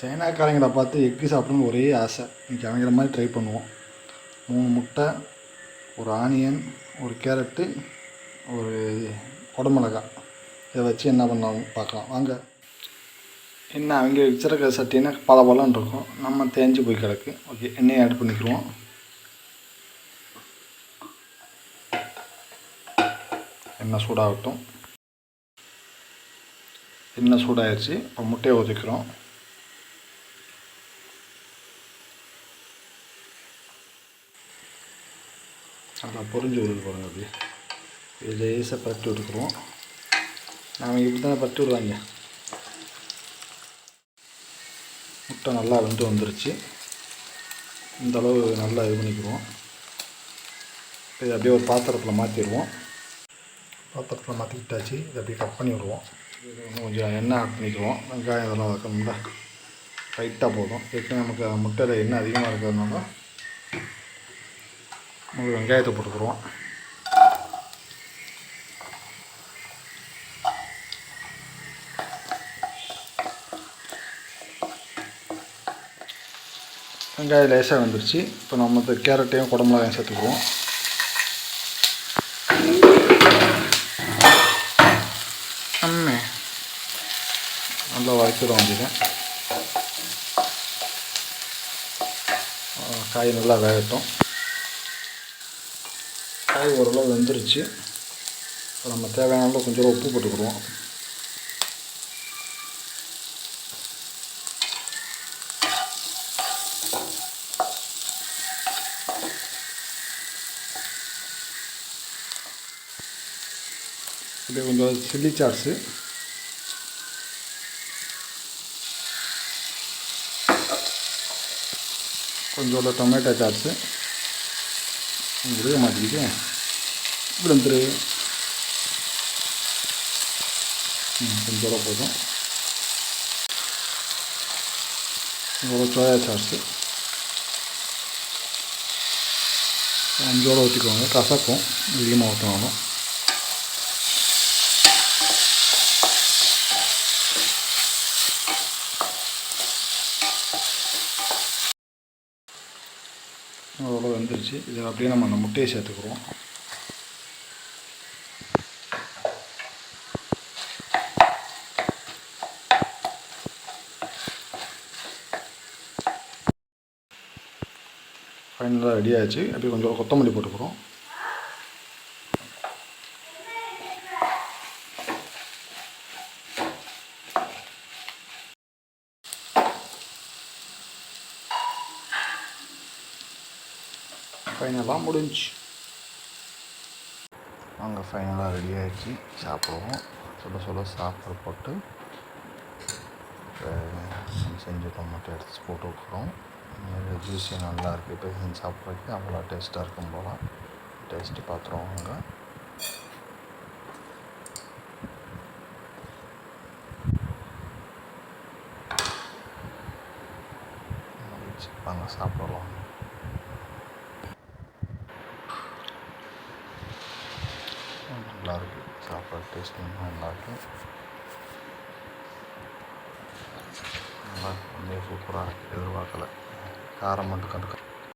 சைனாக்காரங்களை பார்த்து எக்கு சாப்பிடணும்னு ஒரே ஆசை. இன்றைக்கி அவங்கள மாதிரி ட்ரை பண்ணுவோம். மூணு முட்டை ஒரு ஆனியன் ஒரு கேரட்டு ஒரு குடமிளகாய் இதை வச்சு என்ன பண்ணலாம் பார்க்கலாம். வாங்க. என்ன அவங்க வச்சிருக்கிற சட்டின்னா பல பலன்னு இருக்கும். நம்ம தேஞ்சு போய் கிடக்கு. ஓகே எண்ணெயை ஆட் பண்ணிக்கிறோம் எண்ணெய் சூடாகட்டும். எண்ணெய் சூடாகிடுச்சு இப்போ முட்டையை ஒதுக்கிறோம் நல்லா பொரிஞ்சு விடுது பாருங்கள் அப்படி. இது லேசாக பரட்டி விட்டுக்குருவோம் நாம் இப்படி தானே பரட்டி விடுவாங்க முட்டை நல்லா வெந்து வந்துருச்சு. இந்த அளவு நல்லா இது பண்ணிக்கிடுவோம் இது அப்படியே ஒரு பாத்திரத்தில் மாற்றிடுவோம் பாத்திரத்தில் மாற்றிக்கிட்டாச்சு இதை அப்படியே கட் பண்ணி விடுவோம். இது கொஞ்சம் எண்ணெய் ஆட் பண்ணிக்குவோம் வெங்காயம் இதெல்லாம் வைக்கணும்ல லைட்டாக போதும். ஏற்கனவே நமக்கு முட்டையில் எண்ணெய் அதிகமாக இருக்கிறதுனால ஒரு வெங்காயத்தை போட்டுக்குருவோம். வெங்காயம் லேசாக வந்துருச்சு. இப்போ நம்ம இந்த கேரட்டையும் குடமிளகாயும் சேர்த்துக்குவோம் அம்மே நல்லா வதக்கிடுவோம் அப்படிங்க காய் நல்லா வேகட்டும். காய் ஓரளவு வெந்துருச்சு. இப்போ நம்ம தேவையான அளவு கொஞ்சம் உப்பு போட்டுக்கிடுவோம். இது கொஞ்சம் சில்லி சாட்ஸு கொஞ்சோட டொமேட்டோ சாட்ஸு விழுக மாட்டேங்குது விழுந்துரு கொஞ்சம் கொஞ்சோட போதும் கொஞ்சோட சோயா சாஸு அஞ்சோட ஊற்றிக்கோங்க கசக்கும் அதிகமாக ஊற்றினாலும் ஓரளவு வந்துருச்சு. இதை அப்படியே நம்ம அந்த முட்டையை சேர்த்துக்குறோம். ஃபைனலாக ரெடி ஆச்சு அப்படியே கொஞ்சம் கொத்தமல்லி போட்டுக்கிறோம். ஃபைனலாக முடிஞ்சு அங்கே ஃபைனலாக ரெடி ஆகிடுச்சு சாப்பிடுவோம். சொல்ல சொல்ல சாப்பாடு போட்டு செஞ்சு செஞ்ச டொமேட்டோ எடுத்து போட்டு விட்றோம் ஜூஸி நல்லா இருக்குது இப்போ செஞ்சு சாப்பிட்றதுக்கு அவ்வளோ டேஸ்ட்டாக இருக்கும் போல. டேஸ்ட்டு பார்த்துருவோம் அங்கே வாங்க சாப்பிடலாம். நல்லாயிருக்கு சாப்பாடு டேஸ்ட்டும் நல்லாயிருக்கு நல்லா ரொம்ப சூப்பராக இருக்குது எதிர்பார்க்கல. காரம் மட்டும் கண்டு